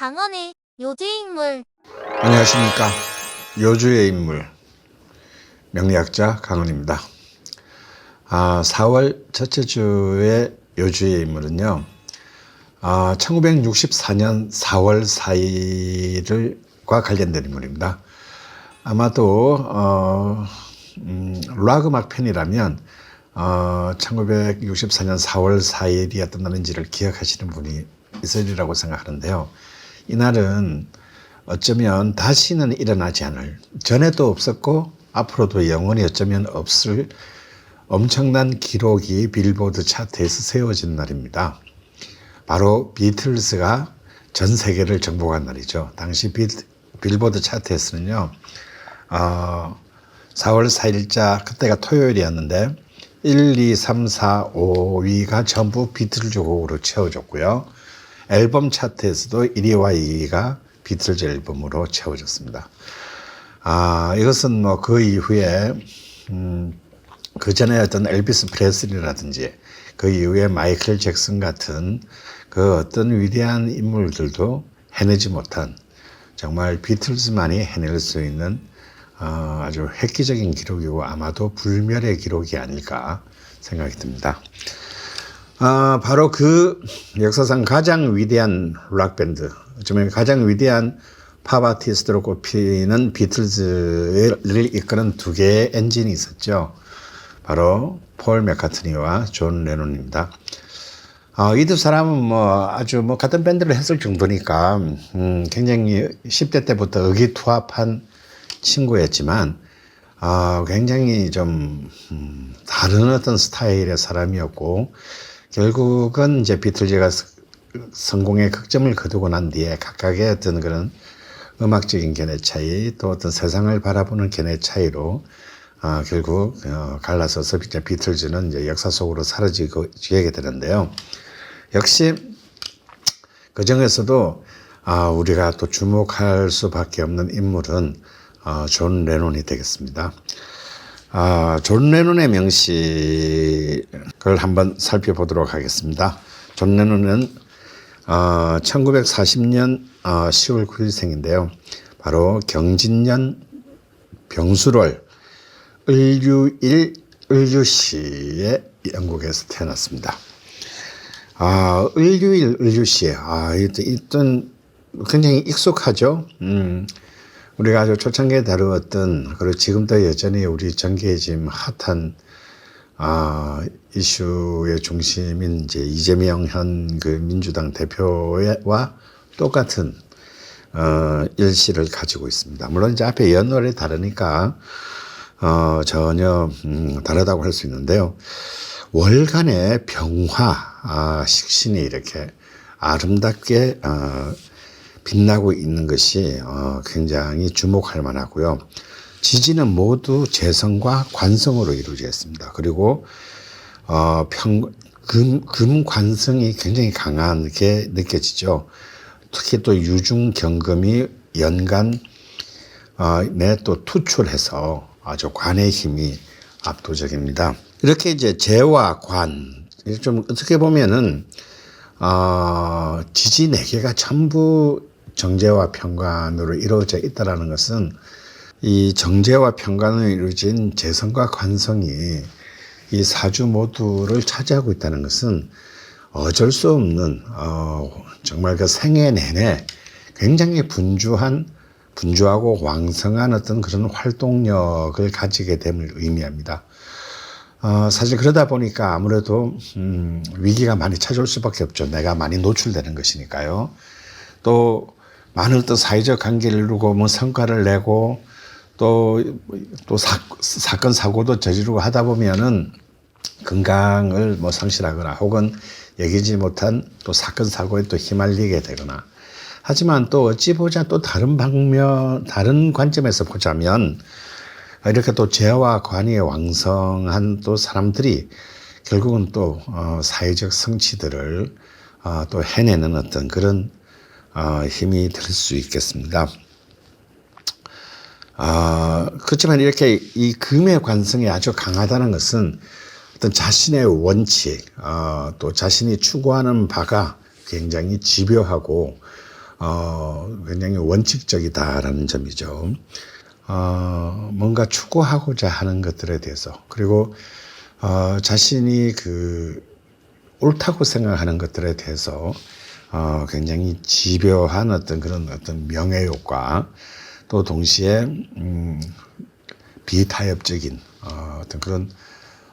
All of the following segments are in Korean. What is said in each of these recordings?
강헌의 요주인물 안녕하십니까. 요주의 인물, 명리학자 강원입니다. 아, 4월 첫째 주의 요주의 인물은요, 아, 1964년 4월 4일과 관련된 인물입니다. 아마도, 어, 음, 락 음악 팬이라면, 어, 1964년 4월 4일이 어떤 날인지를 기억하시는 분이 있으리라고 생각하는데요. 이날은 어쩌면 다시는 일어나지 않을 전에도 없었고 앞으로도 영원히 어쩌면 없을 엄청난 기록이 빌보드 차트에서 세워진 날입니다. 바로 비틀즈가 전 세계를 정복한 날이죠. 당시 빌, 빌보드 차트에서는요, 어, 4월 4일자 그때가 토요일이었는데 1, 2, 3, 4, 5위가 전부 비틀즈 곡으로 채워졌고요. 앨범 차트에서도 1위와 2위가 비틀즈 앨범으로 채워졌습니다. 아, 이것은 뭐 그 이후에, 음, 그 전에 어떤 엘비스 프레슬리라든지 그 이후에 마이클 잭슨 같은 그 어떤 위대한 인물들도 해내지 못한 정말 비틀즈만이 해낼 수 있는 어, 아주 획기적인 기록이고 아마도 불멸의 기록이 아닐까 생각이 듭니다. 아, 바로 그 역사상 가장 위대한 락밴드, 어쩌면 가장 위대한 팝 아티스트로 꼽히는 비틀즈를 이끄는 두 개의 엔진이 있었죠. 바로 폴 맥카트니와 존 레논입니다. 어, 이두 사람은 뭐 아주 뭐 같은 밴드를 했을 정도니까 음, 굉장히 10대 때부터 의기투합한 친구였지만 어, 굉장히 좀 음, 다른 어떤 스타일의 사람이었고 결국은 이제 비틀즈가 성공의 극점을 거두고 난 뒤에 각각의 어떤 그런 음악적인 견해 차이 또 어떤 세상을 바라보는 견해 차이로 어, 결국 어, 갈라서서 이제 비틀즈는 이제 역사 속으로 사라지게 되는데요. 역시 그 중에서도 아, 우리가 또 주목할 수밖에 없는 인물은 어, 존 레논이 되겠습니다. 아, 존 레논의 명식을 한번 살펴보도록 하겠습니다. 존 레논은 어, 1940년 어, 10월 9일생인데요. 바로 경진년 병수월 을유일 을유시에 영국에서 태어났습니다. 아, 을유일 을유시. 아, 일단 굉장히 익숙하죠. 음. 우리가 아주 초창기에 다루었던 그리고 지금도 여전히 우리 전개에 지금 핫한 아, 이슈의 중심인 이제 이재명 현 그 민주당 대표와 똑같은 어, 일시를 가지고 있습니다. 물론 이제 앞에 연월이 다르니까 어, 전혀 음, 다르다고 할 수 있는데요. 월간의 병화 아, 식신이 이렇게 아름답게 어, 빛나고 있는 것이 어, 굉장히 주목할 만하고요. 지지는 모두 재성과 관성으로 이루어져 있습니다. 그리고 어, 평, 금, 금 관성이 굉장히 강하게 느껴지죠. 특히 또 유중 경금이 연간 어, 내또 투출해서 아주 관의 힘이 압도적입니다. 이렇게 이제 재와 관, 좀 어떻게 보면은 어, 지지 네 개가 전부 정제와 평관으로 이루어져 있다라는 것은 이 정제와 평관으로 이루어진 재성과 관성이 이 사주 모두를 차지하고 있다는 것은 어쩔 수 없는 어, 정말 그 생애 내내 굉장히 분주한 분주하고 왕성한 어떤 그런 활동력을 가지게 됨을 의미합니다. 어, 사실 그러다 보니까 아무래도 음, 위기가 많이 찾아올 수밖에 없죠. 내가 많이 노출되는 것이니까요. 또 많은 어떤 사회적 관계를 이루고 뭐 성과를 내고 또, 또 사, 사건, 사고도 저지르고 하다 보면은 건강을 뭐 상실하거나 혹은 여기지 못한 또 사건, 사고에 또 휘말리게 되거나. 하지만 또 어찌 보자 또 다른 방면, 다른 관점에서 보자면 이렇게 또 재와 관이 왕성한 또 사람들이 결국은 또 어, 사회적 성취들을 어, 또 해내는 어떤 그런 어, 힘이 될수 있겠습니다. 아, 그렇지만 이렇게 이 금의 관성이 아주 강하다는 것은 어떤 자신의 원칙, 어, 또 자신이 추구하는 바가 굉장히 집요하고 어, 굉장히 원칙적이다라는 점이죠. 어, 뭔가 추구하고자 하는 것들에 대해서 그리고 어, 자신이 그 옳다고 생각하는 것들에 대해서 어, 굉장히 집요한 어떤 그런 어떤 명예욕과 또 동시에 음, 비타협적인 어, 어떤 그런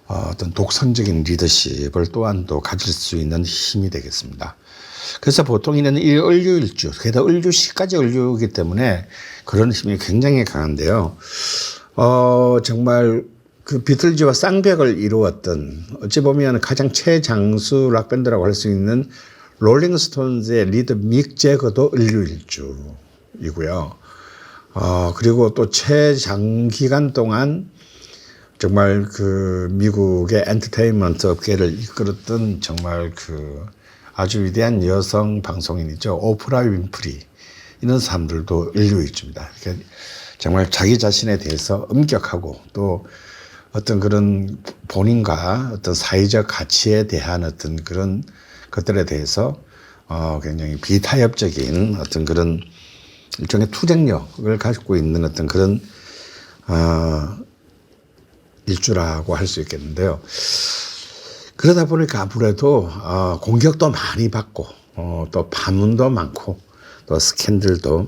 어, 어떤 독선적인 리더십을 또한 또 가질 수 있는 힘이 되겠습니다. 그래서 보통 이는 이 을류일주, 게다가 을주시까지 을류이기 때문에 그런 힘이 굉장히 강한데요. 어, 정말 그 비틀즈와 쌍벽을 이루었던 어찌 보면 가장 최장수 락밴드라고 할 수 있는 롤링스톤즈의 리더 믹 제거도 을류일주이고요. 어, 그리고 또 최장기간 동안 정말 그 미국의 엔터테인먼트 업계를 이끌었던 정말 그 아주 위대한 여성 방송인이죠. 오프라 윈프리. 이런 사람들도 인류 일주입니다. 그러니까 정말 자기 자신에 대해서 엄격하고 또 어떤 그런 본인과 어떤 사회적 가치에 대한 어떤 그런 것들에 대해서 어 굉장히 비타협적인 어떤 그런 일종의 투쟁력을 가지고 있는 어떤 그런 어 일주라고 할 수 있겠는데요. 그러다 보니까 아무래도 어, 공격도 많이 받고 어, 또 파문도 많고 또 스캔들도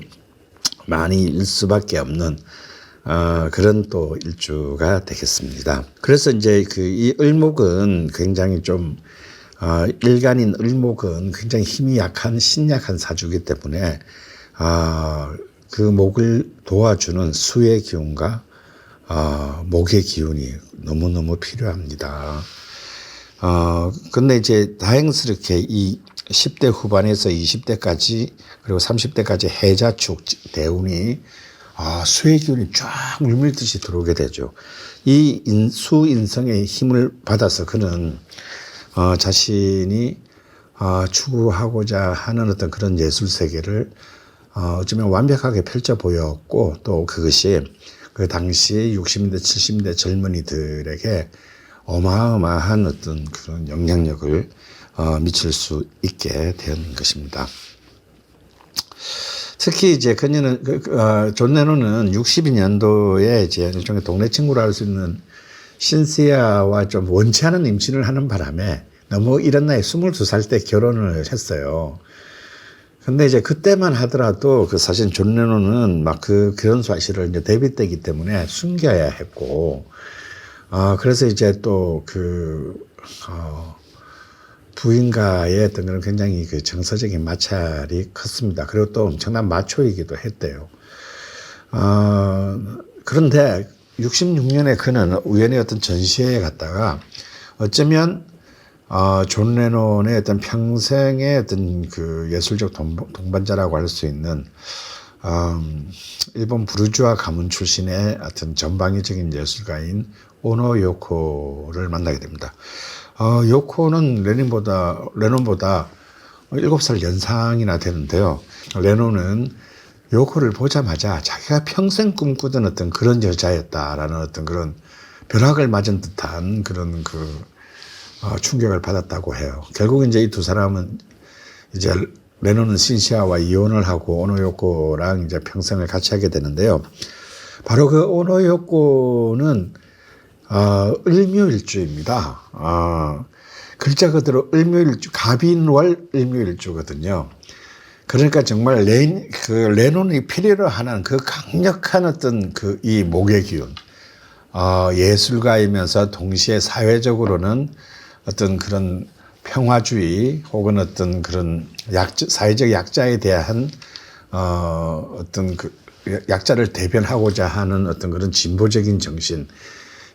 많이 일 수밖에 없는 어, 그런 또 일주가 되겠습니다. 그래서 이제 그 이 을목은 굉장히 좀 어, 일간인 을목은 굉장히 힘이 약한 신약한 사주기 때문에 어, 그 목을 도와주는 수의 기운과 어, 목의 기운이 너무너무 필요합니다. 어, 근데 이제 다행스럽게 이 10대 후반에서 20대까지 그리고 30대까지 해자축 대운이 아, 수의 기운이 쫙 물밀듯이 들어오게 되죠. 이 인, 수인성의 힘을 받아서 그는 어, 자신이 어, 추구하고자 하는 어떤 그런 예술 세계를 어, 어쩌면 완벽하게 펼쳐 보였고 또 그것이 그 당시 60대, 70대 젊은이들에게 어마어마한 어떤 그런 영향력을 어, 미칠 수 있게 된 것입니다. 특히 이제 그녀는 그, 그, 어, 존 레논은 62년도에 이제 일종의 동네 친구라 할 수 있는 신시아와 좀 원치 않은 임신을 하는 바람에 너무 이런 나이 22살 때 결혼을 했어요. 근데 이제 그때만 하더라도 그 사실 존 레논은 막그 결혼 사실을 이제 데뷔 때기 때문에 숨겨야 했고, 아, 그래서 이제 또 그, 어, 부인과의 어떤 그런 굉장히 그 정서적인 마찰이 컸습니다. 그리고 또 엄청난 마초이기도 했대요. 어, 그런데 66년에 그는 우연히 어떤 전시회에 갔다가 어쩌면 어, 존 레논의 어떤 평생의 어떤 그 예술적 동반자라고 할 수 있는 음, 일본 부르주아 가문 출신의 어떤 전방위적인 예술가인 오노 요코를 만나게 됩니다. 어, 요코는 레닌보다 레논보다 7살 연상이나 되는데요. 레논은 요코를 보자마자 자기가 평생 꿈꾸던 어떤 그런 여자였다라는 어떤 그런 벼락을 맞은 듯한 그런 그 어, 충격을 받았다고 해요. 결국 이제 이 두 사람은 이제 레논은 신시아와 이혼을 하고 오노요코랑 이제 평생을 같이 하게 되는데요. 바로 그 오노요코는 어, 을묘일주입니다. 어, 글자 그대로 을묘일주, 갑인월 을묘일주거든요. 그러니까 정말 레, 그 레논이 필요로 하는 그 강력한 어떤 그 이 목의 기운, 어, 예술가이면서 동시에 사회적으로는 어떤 그런 평화주의 혹은 어떤 그런 약 사회적 약자에 대한 어, 어떤 그 약자를 대변하고자 하는 어떤 그런 진보적인 정신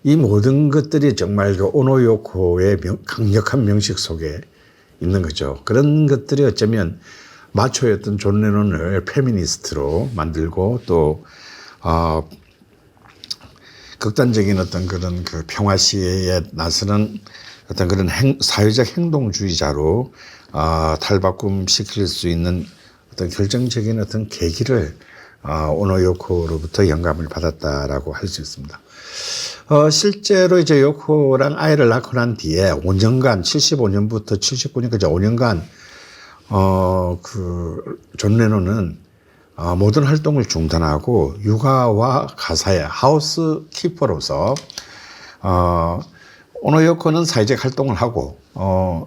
이 모든 것들이 정말 그 오노요코의 명, 강력한 명식 속에 있는 거죠. 그런 것들이 어쩌면 마초였던 존 레논을 페미니스트로 만들고 또 어, 극단적인 어떤 그런 그 평화 시에 나서는 어떤 그런 행, 사회적 행동주의자로 어, 탈바꿈 시킬 수 있는 어떤 결정적인 어떤 계기를 어, 오노요코로부터 영감을 받았다라고 할 수 있습니다. 어, 실제로 이제 요코랑 아이를 낳고 난 뒤에 5년간, 75년부터 79년까지 5년간 어, 그, 존 레논은 어, 모든 활동을 중단하고 육아와 가사의 하우스 키퍼로서 어, 오노요코는 사회적 활동을 하고 어,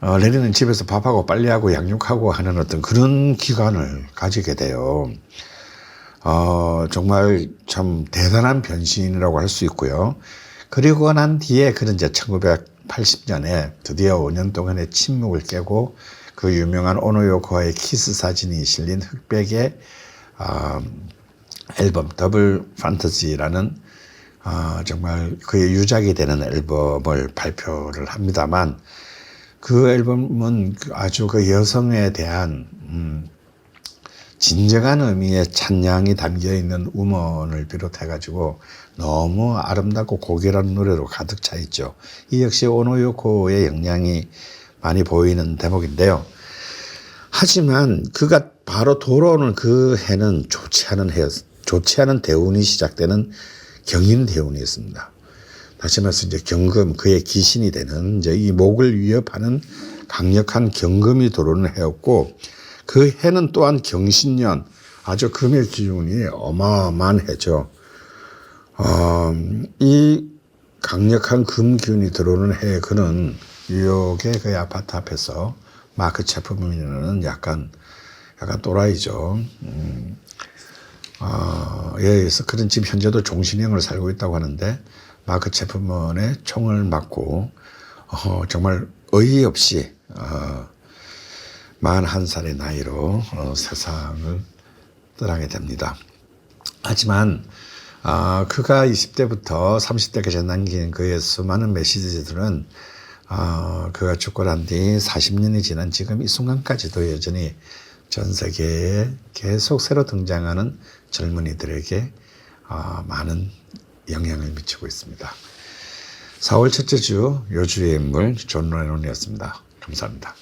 어, 레닌은 집에서 밥하고 빨래하고 양육하고 하는 어떤 그런 기간을 가지게 돼요. 어, 정말 참 대단한 변신이라고 할 수 있고요. 그리고 난 뒤에 그는 이제 1980년에 드디어 5년 동안의 침묵을 깨고 그 유명한 오노요코와의 키스 사진이 실린 흑백의 아, 앨범 더블 판타지라는 아, 정말 그의 유작이 되는 앨범을 발표를 합니다만 그 앨범은 그 아주 그 여성에 대한 음, 진정한 의미의 찬양이 담겨 있는 음원을 비롯해 가지고 너무 아름답고 고결한 노래로 가득 차 있죠. 이 역시 오노요코의 영향이 많이 보이는 대목인데요. 하지만 그가 바로 돌아오는 그 해는 좋지 않은 해, 좋지 않은 대운이 시작되는 경인 대운이었습니다. 다시 말해서 이제 경금 그의 기신이 되는 이제 이 목을 위협하는 강력한 경금이 들어오는 해였고 그 해는 또한 경신년 아주 금의 기운이 어마어마한 해죠. 어, 이 강력한 금 기운이 들어오는 해에 그는 뉴욕의 그 아파트 앞에서 마크 체프민은 약간 약간 또라이죠. 음, 어, 에 의해서 그는 지금 현재도 종신형을 살고 있다고 하는데 마크 체프먼의 총을 맞고 어, 정말 어이없이 어, 41살의 나이로 어, 세상을 떠나게 됩니다. 하지만 아, 그가 20대부터 30대까지 남긴 그의 수많은 메시지들은 아, 그가 죽고 난 뒤 40년이 지난 지금 이 순간까지도 여전히 전 세계에 계속 새로 등장하는 젊은이들에게 아, 많은 영향을 미치고 있습니다. 4월 첫째 주 요주의 인물 존 레논이었습니다. 감사합니다.